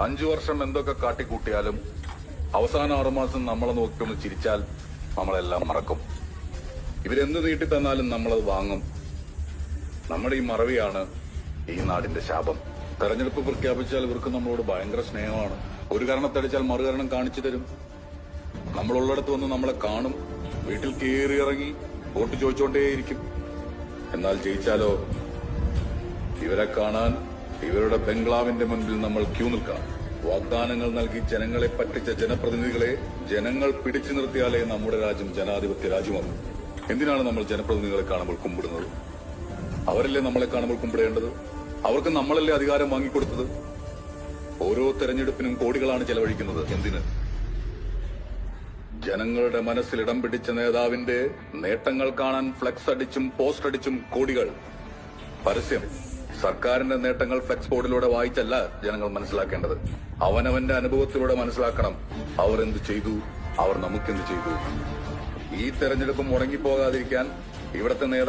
അഞ്ചു വർഷം എന്തൊക്കെ കാട്ടിക്കൂട്ടിയാലും അവസാന ആറുമാസം നമ്മളെ നോക്കിയൊന്ന് ചിരിച്ചാൽ നമ്മളെല്ലാം മറക്കും. ഇവരെന്ത് നീട്ടി തന്നാലും നമ്മളത് വാങ്ങും. നമ്മുടെ ഈ മറവിയാണ് ഈ നാടിന്റെ ശാപം. തെരഞ്ഞെടുപ്പ് പ്രഖ്യാപിച്ചാൽ ഇവർക്ക് നമ്മളോട് ഭയങ്കര സ്നേഹമാണ്. ഒരു കാരണത്തടിച്ചാൽ മറുകരണം കാണിച്ചു തരും. നമ്മളുള്ളിടത്ത് വന്ന് നമ്മളെ കാണും. വീട്ടിൽ കയറി ഇറങ്ങി വോട്ട് ചോദിച്ചുകൊണ്ടേയിരിക്കും എന്നാൽ ജയിച്ചാലോ? ഇവരെ കാണാൻ ഇവരുടെ ബംഗ്ലാവിന്റെ മുൻപിൽ നമ്മൾ ക്യൂ നിൽക്കണം. വാഗ്ദാനങ്ങൾ നൽകി ജനങ്ങളെ പറ്റിച്ച ജനപ്രതിനിധികളെ ജനങ്ങൾ പിടിച്ചു നിർത്തിയാലേ നമ്മുടെ രാജ്യം ജനാധിപത്യ രാജ്യമാകും. എന്തിനാണ് നമ്മൾ ജനപ്രതിനിധികളെ കാണുമ്പോൾ കുമ്പിടുന്നത്? അവരല്ലേ നമ്മളെ കാണുമ്പോൾ കുമ്പിടേണ്ടത്? അവർക്ക് നമ്മളല്ലേ അധികാരം വാങ്ങിക്കൊടുത്തത്? ഓരോ തെരഞ്ഞെടുപ്പിനും കോടികളാണ് ചെലവഴിക്കുന്നത്. എന്തിന്? ജനങ്ങളുടെ മനസ്സിൽ ഇടം പിടിച്ച നേതാവിന്റെ നേട്ടങ്ങൾ കാണാൻ ഫ്ലെക്സ് അടിച്ചും പോസ്റ്റ് അടിച്ചും കോടികൾ. പരസ്യം. സർക്കാരിന്റെ നേട്ടങ്ങൾ ഫ്ലെക്സ് ബോർഡിലൂടെ വായിച്ചല്ല ജനങ്ങൾ മനസ്സിലാക്കേണ്ടത്. അവനവന്റെ അനുഭവത്തിലൂടെ മനസ്സിലാക്കണം. അവർ എന്ത് ചെയ്തു? അവർ നമുക്കെന്ത് ചെയ്തു? ഈ തെരഞ്ഞെടുപ്പ് മുടങ്ങിപ്പോകാതിരിക്കാൻ ഇവിടുത്തെ നേതാവ്